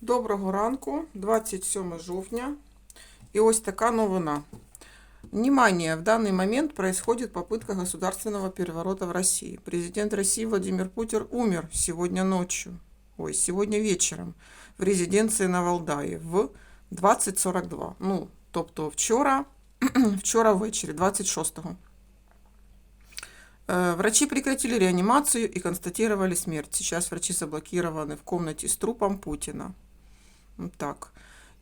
Доброго ранку, 27 жовтня. И ось така новина. Внимание, в данный момент происходит попытка государственного переворота в России. Президент России Владимир Путин умер сегодня ночью, ой, сегодня вечером в резиденції на Валдаї в 20.42. Ну, тобто вчора, вчора ввечері, 26-го. Э, Врачи прекратили реанимацию и констатировали смерть. Сейчас врачи заблокированы в комнате с трупом Путина. Вот так.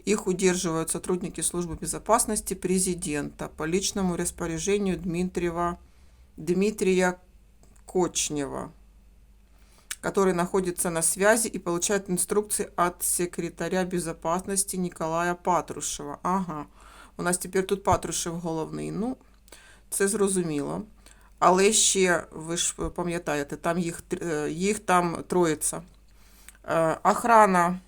Их удерживают сотрудники службы безопасности президента по личному распоряжению Дмитриева, Дмитрия Кочнева, который находится на связи и получает инструкции от секретаря безопасности Николая Патрушева. Ага, у нас тепер тут Патрушев головний. Ну, це зрозуміло. Але ще, ви ж пам'ятаєте, там їх, тр- е, їх там троїця. Е, Охрана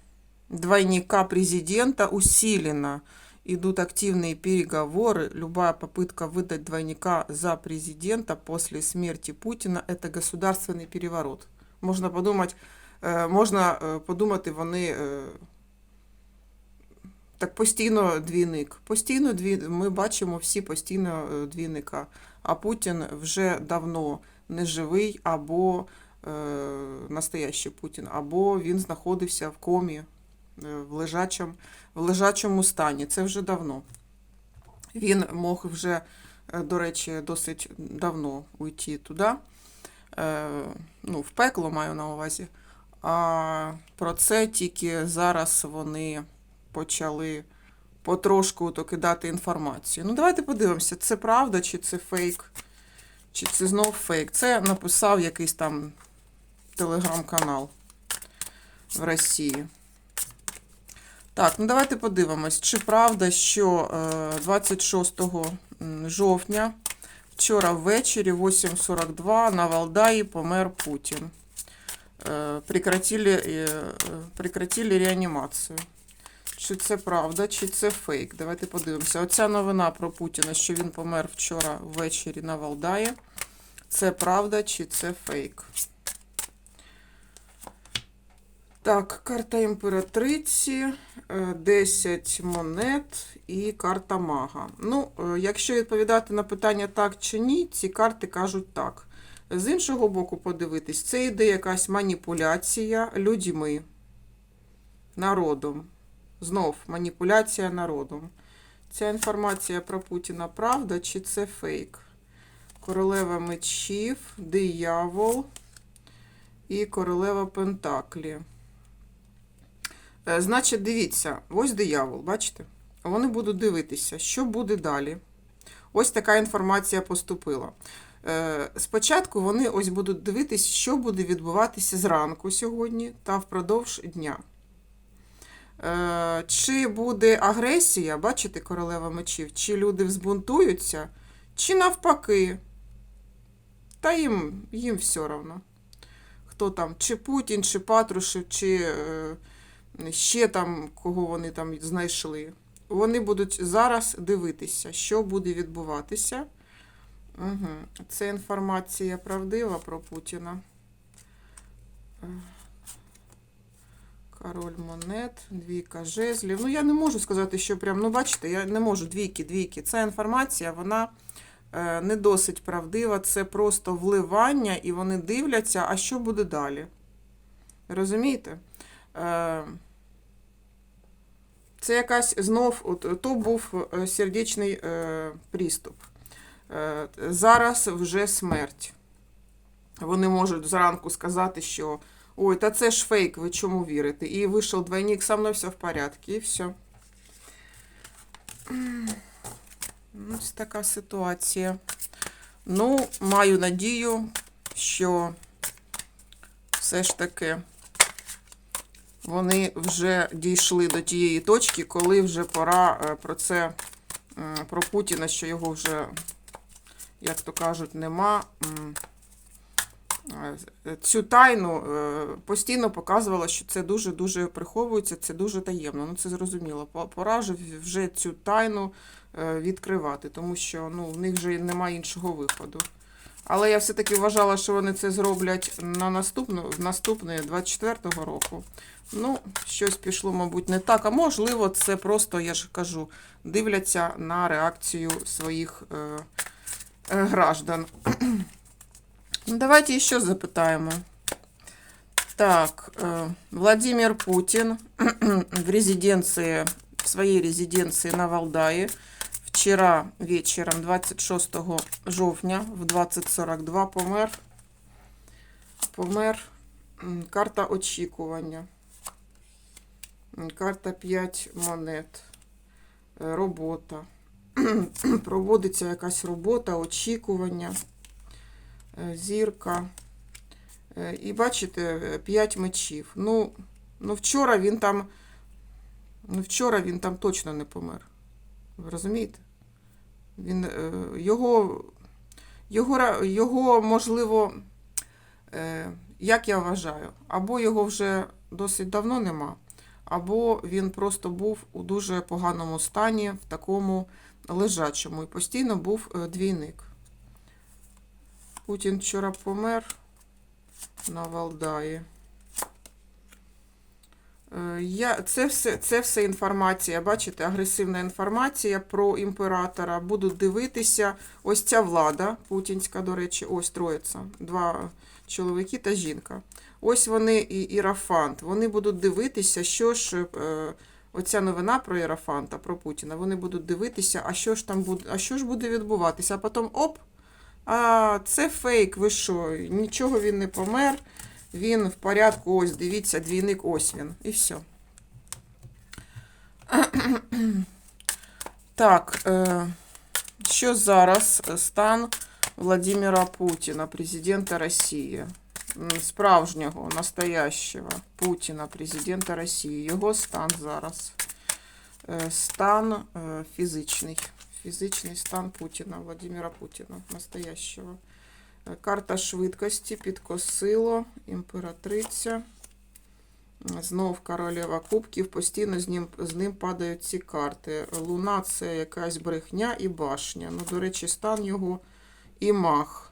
двойника президента усилена. Идут активные переговоры. Любая попытка выдать двойника за президента после смерти Путина – это государственный переворот. Можна подумати, е, можна е, подумати, вони е, так постійно двійник. Постійно дві... Ми бачимо всі постійно е, двійника. А Путін вже давно не живий, або е, настоящий Путін, або він знаходився в комі, е, в, лежачому, в лежачому стані. Це вже давно. Він мог вже, е, до речі, досить давно уйти туди, е, ну, в пекло маю на увазі. А про це тільки зараз вони почали потрошку то кидати інформацію. Ну, давайте подивимося, це правда, чи це фейк, чи це знов фейк. Це написав якийсь там телеграм-канал в Росії. Так, ну давайте подивимось, чи правда, що е, 26 жовтня, вчора ввечері, 8.42, на Валдаї помер Путін. Е, Прекратили, е, е, прекратили реанімацію. Чи це правда, чи це фейк? Давайте подивимося. Оця новина про Путіна, що він помер вчора ввечері на Валдаї. Це правда, чи це фейк? Так, карта імператриці, е, 10 монет і карта мага. Ну, е, якщо відповідати на питання так чи ні, ці карти кажуть так. З іншого боку, подивитись, це йде якась маніпуляція людьми, народом. Знов маніпуляція народом. Ця інформація про Путіна правда чи це фейк? Королева мечів, диявол і королева Пентаклі. Е, Значить, дивіться, ось диявол, бачите? Вони будуть дивитися, що буде далі. Ось така інформація поступила. Е, Спочатку вони ось будуть дивитися, що буде відбуватися зранку сьогодні та впродовж дня. Е, Чи буде агресія, бачите, королева мечів, чи люди взбунтуються, чи навпаки. Та їм, їм все одно. Хто там, чи Путін, чи Патрушев, чи ще там, кого вони там знайшли. Вони будуть зараз дивитися, що буде відбуватися. Угу. Це інформація правдива про Путіна. Король монет, двійка жезлів. Ну, я не можу сказати, що прям, ну, бачите, я не можу двійки, двійки. Ця інформація, вона е, не досить правдива, це просто вливання, і вони дивляться, а що буде далі. Розумієте? Е, це якась знов, от, то був е, сердечний е, приступ. Е, зараз вже смерть. Вони можуть зранку сказати, що ой, та це ж фейк, ви чому вірите? І вийшов двойник, со мною все в порядку, і все. Ось така ситуація. Ну, маю надію, що все ж таки вони вже дійшли до тієї точки, коли вже пора е, про це, про Путіна, що його вже, як то кажуть, нема. е, Цю тайну е, постійно показувала, що це дуже-дуже приховується, це дуже таємно. Ну, це зрозуміло. Пора вже цю тайну відкривати, тому що ну, в них вже немає іншого виходу. Але я все-таки вважала, що вони це зроблять на наступну, в наступний 24-го року. Ну, щось пішло, мабуть, не так. А можливо, це просто, я ж кажу, дивляться на реакцію своїх е, е, граждан. Давайте ще запитаємо. Так, э, Владимир Путин в резиденции, в своей резиденции на Валдае вчера вечером, 26 жовтня в 20.42 помер. Помер. Карта очікування. Карта 5 монет. Е, Робота. Проводиться якась робота, очікування. Е, Зірка. Е, І бачите, 5 мечів. Ну, ну вчора він там. Ну, вчора він там точно не помер. Ви розумієте? Він, е, його, його, його, можливо, е, як я вважаю, або його вже досить давно нема, або він просто був у дуже поганому стані, в такому лежачому, і постійно був е, двійник. Путін вчора помер на Валдаї. Е, Я, це, все, це все інформація, бачите, агресивна інформація про імператора. Будуть дивитися. Ось ця влада, путінська, до речі, ось троїця, два чоловіки та жінка. Ось вони і Ірафант. Вони будуть дивитися, що ж е, оця новина про Ірафанта, про Путіна. Вони будуть дивитися, а що ж там буде, а що ж буде відбуватися. А потім оп! А це фейк, ви що? Нічого він не помер. Він в порядку, ось, дивіться, двійник, ось він. І все. Так, е, що зараз стан Владимира Путіна, президента Росії? М, Справжнього, настоящего Путіна, президента Росії. Його стан зараз. Е, Стан е, фізичний. Фізичний стан Путіна, Владимира Путіна, настоящего. Карта швидкості, підкосило, імператриця. Знов королева кубків, постійно з ним, з ним падають ці карти. Луна це якась брехня і башня. Ну, до речі, стан його і мах.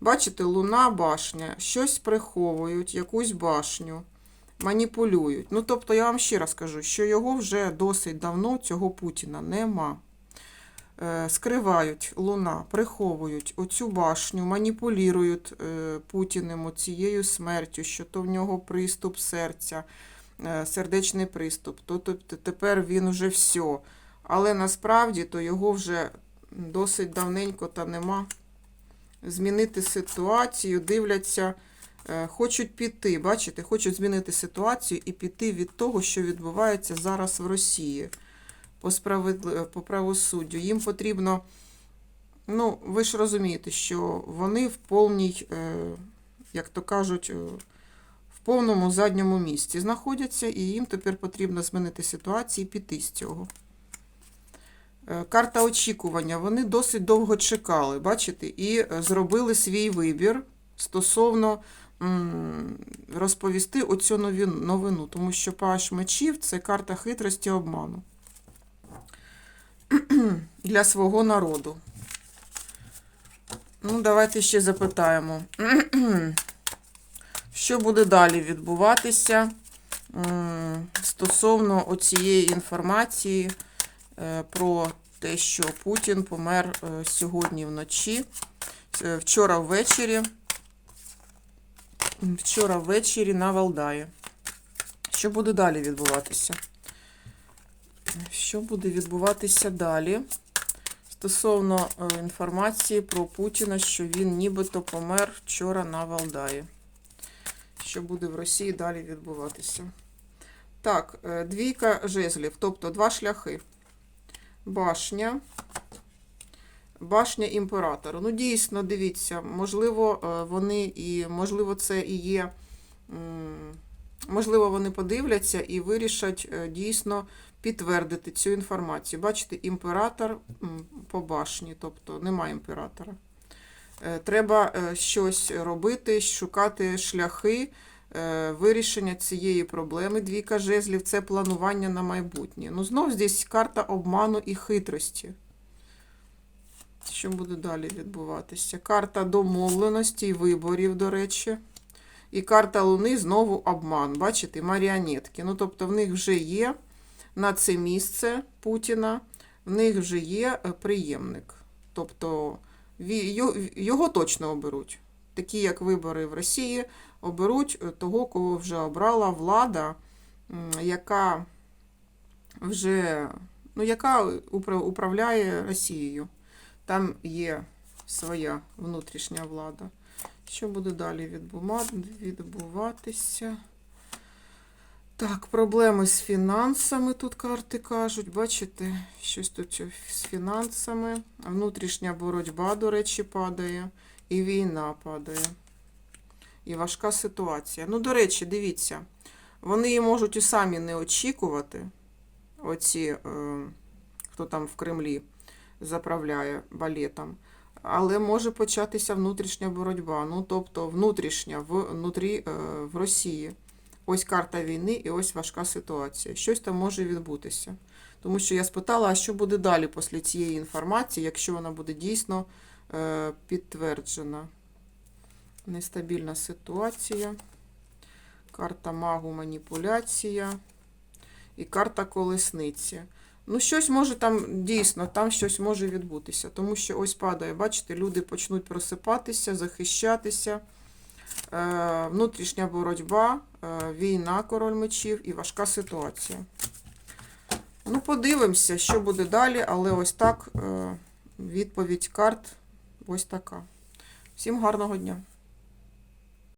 Бачите, луна, башня, щось приховують, якусь башню, маніпулюють. Ну, тобто, я вам ще раз кажу, що його вже досить давно, цього Путіна, нема. Е, Скривають луна, приховують оцю башню, маніпулюють е, Путіним цією смертю, що то в нього приступ серця, е, сердечний приступ, то, тепер він уже все. Але насправді то його вже досить давненько та нема. Змінити ситуацію, дивляться, хочуть піти, бачите, хочуть змінити ситуацію і піти від того, що відбувається зараз в Росії по, справедли... по правосуддю. Їм потрібно, ну, ви ж розумієте, що вони в повній, е, як то кажуть, е, в повному задньому місці знаходяться, і їм тепер потрібно змінити ситуацію і піти з цього. Е, Карта очікування. Вони досить довго чекали, бачите, і зробили свій вибір стосовно розповісти оцю новину, тому що паш мечів це карта хитрості обману для свого народу. Ну, давайте ще запитаємо. Що буде далі відбуватися стосовно оцієї інформації е, про те, що Путін помер е, сьогодні вночі, Е, вчора ввечері, вчора ввечері на Валдаї. Що буде далі відбуватися? Що буде відбуватися далі? Стосовно е, інформації про Путіна, що він нібито помер вчора на Валдаї. Що буде в Росії далі відбуватися? Так, е, двійка жезлів, тобто два шляхи. Башня. Башня імператора. Ну, дійсно, дивіться, можливо, е, вони і, можливо, це і є. Можливо, вони подивляться і вирішать е, дійсно підтвердити цю інформацію. Бачите, імператор по башні, тобто немає імператора. Е, Треба е, щось робити, шукати шляхи вирішення цієї проблеми. Двійка жезлів це планування на майбутнє. Ну, знов здесь карта обману і хитрості. Що буде далі відбуватися? Карта домовленості і виборів, до речі. І карта Луни знову обман. Бачите, маріонетки. Ну, тобто, в них вже є на це місце Путіна, в них вже є е, приємник. Тобто його точно оберуть. Такі, як вибори в Росії, оберуть е, того, кого вже обрала влада, яка вже ну, яка управляє Росією. Там є своя внутрішня влада. Що буде далі відбуватися? Так, проблеми з фінансами тут карти кажуть. Бачите, щось тут з фінансами. Внутрішня боротьба, до речі, падає. І війна падає. І важка ситуація. Ну, до речі, дивіться, вони її можуть і самі не очікувати. Оці, е, хто там в Кремлі заправляє балетом. Але може початися внутрішня боротьба. Ну, тобто внутрішня внутрі, е, в Росії. Ось карта війни і ось важка ситуація. Щось там може відбутися. Тому що я спитала, а що буде далі після цієї інформації, якщо вона буде дійсно е, підтверджена. Нестабільна ситуація. Карта магу маніпуляція. І карта колесниці. Ну, щось може там дійсно, там щось може відбутися. Тому що ось падає, бачите, люди почнуть просипатися, захищатися. Е, внутрішня боротьба, е, війна, король мечів і важка ситуація. Ну, подивимося, що буде далі, але ось так е, відповідь карт ось така. Всім гарного дня!